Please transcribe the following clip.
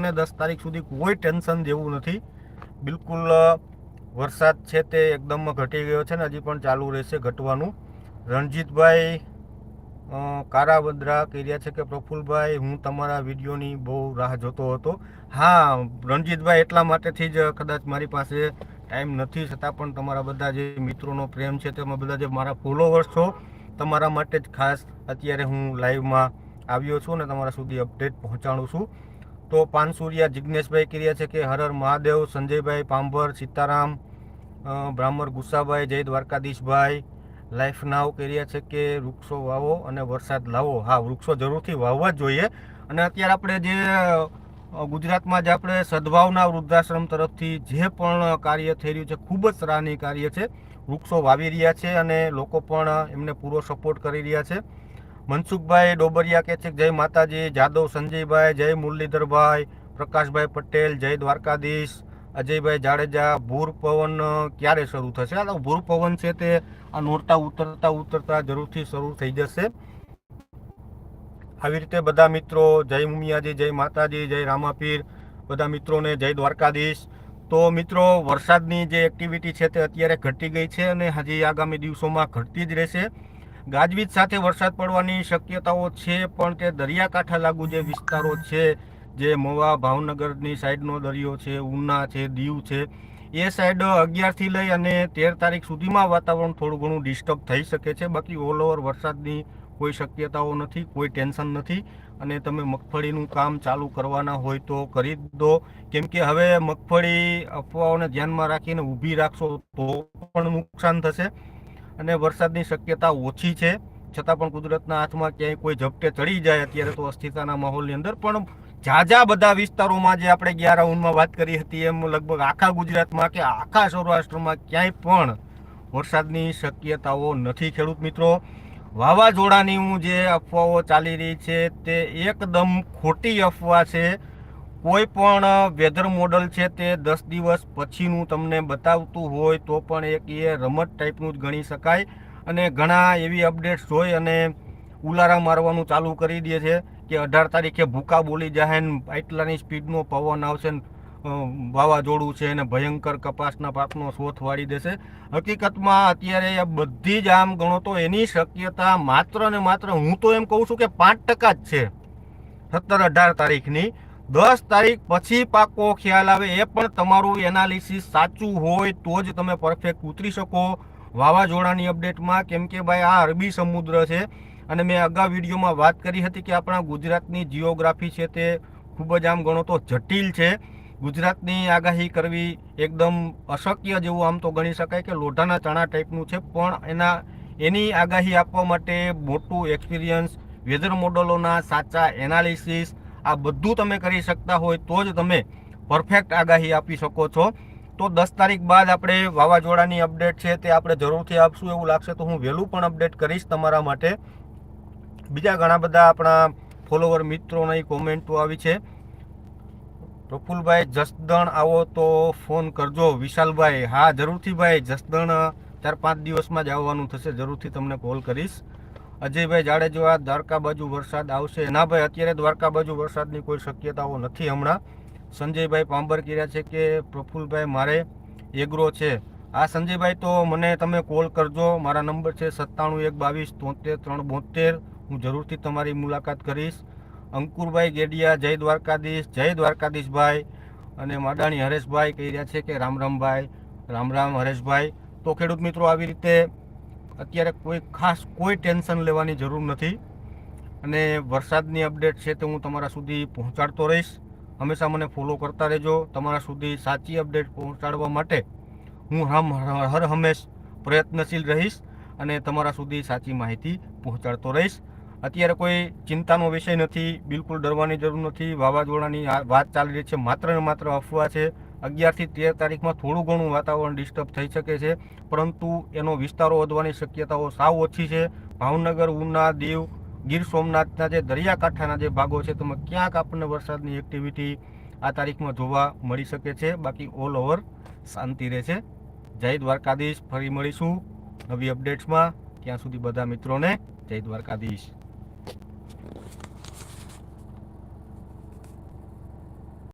અને દસ તારીખ સુધી કોઈ ટેન્શન જેવું નથી. બિલકુલ વરસાદ છે તે એકદમ ઘટી ગયો છે ને હજી પણ ચાલુ રહેશે ઘટવાનું. રણજીતભાઈ કારાબદ્રા રહ્યા છે કે, પ્રફુલભાઈ, હું તમારા વિડીયોની બહુ રાહ જોતો હતો. હા, રણજીતભાઈ એટલા માટેથી જ કદાચ મારી પાસે ટાઈમ નથી, છતાં પણ તમારા બધા જે મિત્રોનો પ્રેમ છે તેમાં બધા જે મારા ફોલોવર્સ છો, તમારા માટે જ ખાસ અત્યારે હું લાઈવમાં આવ્યો છું અને તમારા સુધી અપડેટ પહોંચાડું છું. તો પાનસુરિયા જિજ્ઞેશભાઈ કર્યા છે કે હર હર મહાદેવ, સંજયભાઈ પાંભર, સીતારામ બ્રાહ્મણ ગુસ્સાભાઈ, જય દ્વારકાધીશભાઈ લાઈફ નાવ કર્યા છે કે વૃક્ષો વાવો અને વરસાદ લાવો. હા, વૃક્ષો જરૂરથી વાવવા જ જોઈએ. અને અત્યારે આપણે જે ગુજરાતમાં જ આપણે સદભાવના વૃદ્ધાશ્રમ તરફથી જે પણ કાર્ય થઈ રહ્યું છે, ખૂબ જ સરાહનીય કાર્ય છે. વૃક્ષો વાવી રહ્યા છે અને લોકો પણ એમને પૂરો સપોર્ટ કરી રહ્યા છે. મનસુખભાઈ ડોબરિયા કહે છે કે જય માતાજી, જાદવ સંજયભાઈ, જય મુરલીધરભાઈ, પ્રકાશભાઈ પટેલ, જય દ્વારકાધીશ, અજયભાઈ જાડેજા, ભૂર પવન ક્યારે શરૂ થશે? આ ભૂર પવન છે તે આ નોરતા ઉતરતા ઉતરતા જરૂરથી શરૂ થઈ જશે. આવી રીતે બધા મિત્રો, જય મુમિયાજી, જય માતાજી, જય રામાપીર, બધા મિત્રોને જય દ્વારકાધીશ. તો મિત્રો, વરસાદની જે એક્ટિવિટી છે તે અત્યારે ઘટી ગઈ છે અને હજી આગામી દિવસોમાં ઘટતી જ રહેશે. ગાજવીજ સાથે વરસાદ પડવાની શક્યતાઓ છે, પણ તે દરિયાકાંઠા લાગુ જે વિસ્તારો છે, જે મવા ભાવનગરની સાઈડનો દરિયો છે, ઉના છે, દીવ છે, એ સાઈડ અગિયારથી લઈ અને તેર તારીખ સુધીમાં વાતાવરણ થોડું ઘણું ડિસ્ટર્બ થઈ શકે છે. બાકી ઓલ ઓવર વરસાદની કોઈ શક્યતાઓ નથી, કોઈ ટેન્શન નથી. અને તમે મગફળીનું કામ ચાલુ કરવાના હોય તો કરી દો. કેમ કે હવે મગફળી અફવાઓને ધ્યાનમાં રાખીને ઊભી રાખશો તો પણ નુકસાન થશે. અને વરસાદની શક્યતા ઓછી છે. છતાં પણ કુદરતના હાથમાં ક્યાંય કોઈ ઝપટે ચડી જાય અત્યારે તો અસ્થિરતાના માહોલની અંદર. પણ ઝાઝા બધા વિસ્તારોમાં જે આપણે ગયા રાઉન્ડમાં વાત કરી હતી એમ લગભગ આખા ગુજરાતમાં કે આખા સૌરાષ્ટ્રમાં ક્યાંય પણ વરસાદની શક્યતાઓ નથી. ખેડૂત મિત્રો, વાવાઝોડાની હું જે અફવાઓ ચાલી રહી છે તે એકદમ ખોટી અફવા છે. કોઈ પણ વેધર મોડલ છે તે દસ દિવસ પછીનું તમને બતાવતું હોય તો પણ એક એ રમત ટાઈપનું જ ગણી શકાય. અને ઘણા એવી અપડેટ્સ જોઈ અને ઉલારા મારવાનું ચાલુ કરી દે છે કે અઢાર તારીખે ભૂકા બોલી જાય ને આટલાની સ્પીડનો પવન આવશે ને વાવાઝોડું છે અને ભયંકર કપાસના પાકનો શોથ વાળી દેશે. હકીકતમાં અત્યારે આ બધી જ આમ ગણો તો એની શક્યતા માત્ર ને માત્ર હું તો એમ કહું છું કે પાંચ ટકા જ છે. સત્તર અઢાર તારીખની દસ તારીખ પછી પાકો ખ્યાલ આવે એ પણ તમારું એનાલિસિસ સાચું હોય તો જ તમે પરફેક્ટ ઉતરી શકો. વાવાઝોડાની અપડેટમાં કેમ કે ભાઈ આ અરબી સમુદ્ર છે અને મેં અગાઉ વિડીયોમાં વાત કરી હતી કે આપણા ગુજરાતની જિયોગ્રાફી છે તે ખૂબ જ આમ ગણો તો જટિલ છે. ગુજરાતની આગાહી કરવી એકદમ અશક્ય જેવું આમ તો ગણી શકાય કે લોઢાના ચણા ટાઈપનું છે, પણ એના, એની આગાહી આપવા માટે મોટું એક્સપિરિયન્સ વેધર મોડલોના સાચા એનાલિસિસ આ બધું તમે કરી શકતા હોય તો જ તમે પરફેક્ટ આગાહી આપી શકો છો. તો દસ તારીખ બાદ આપણે વાવાઝોડાની અપડેટ છે તે આપણે જરૂરથી આપશું. એવું લાગશે તો હું વહેલું પણ અપડેટ કરીશ તમારા માટે. બીજા ઘણા બધા આપણા ફોલોવર મિત્રોની કોમેન્ટો આવી છે. પ્રફુલભાઈ જસદણ આવો તો ફોન કરજો. વિશાલભાઈ, હા, જરૂરથી ભાઈ, જસદણ ચાર પાંચ દિવસમાં જ આવવાનું થશે. જરૂરથી તમને કોલ કરીશ. અજયભાઈ જાડેજા દ્વારકા બાજુ વરસાદ આવશે, ના ભાઈ, અત્યારે દ્વારકા બાજુ વરસાદની કોઈ શક્યતાઓ નથી હમણાં. સંજયભાઈ પાંબર કર્યા છે કે, પ્રફુલભાઈ, મારે એગ્રો છે. આ સંજયભાઈ, તો મને તમે કોલ કરજો. મારા નંબર છે સત્તાણું એક બાવીસ તોતેર ત્રણ બોતેર. હું જરૂરથી તમારી મુલાકાત કરીશ. અંકુરભાઈ ગેડિયા, જય દ્વારકાધીશ, જય દ્વારકાધીશભાઈ. અને માડાણી હરેશભાઈ કહી રહ્યા છે કે, રામ રામભાઈ રામ રામ હરેશભાઈ. તો ખેડૂત મિત્રો, આવી રીતે અત્યારે કોઈ ખાસ કોઈ ટેન્શન લેવાની જરૂર નથી. અને વરસાદની અપડેટ છે તે હું તમારા સુધી પહોંચાડતો રહીશ. હંમેશા મને ફોલો કરતા રહેજો. તમારા સુધી સાચી અપડેટ પહોંચાડવા માટે હું હમ હર હંમેશ પ્રયત્નશીલ રહીશ અને તમારા સુધી સાચી માહિતી પહોંચાડતો રહીશ. અત્યારે કોઈ ચિંતાનો વિષય નથી, બિલકુલ ડરવાની જરૂર નથી. વાવાઝોડાની વાત ચાલી રહી છે. માત્ર ને માત્ર અફવા છે. અગિયારથી તેર તારીખમાં થોડું ઘણું વાતાવરણ ડિસ્ટર્બ થઈ શકે છે, પરંતુ એનો વિસ્તારો વધવાની શક્યતાઓ સાવ ઓછી છે. ભાવનગર, ઉના, દીવ, ગીર સોમનાથના જે દરિયાકાંઠાના જે ભાગો છે, તેમાં ક્યાંક આપણને વરસાદની એક્ટિવિટી આ તારીખમાં જોવા મળી શકે છે. બાકી ઓલ ઓવર શાંતિ રહેશે જય દ્વારકાધીશ. ફરી મળીશું નવી અપડેટ્સમાં ત્યાં સુધી બધા મિત્રોને જય દ્વારકાધીશ.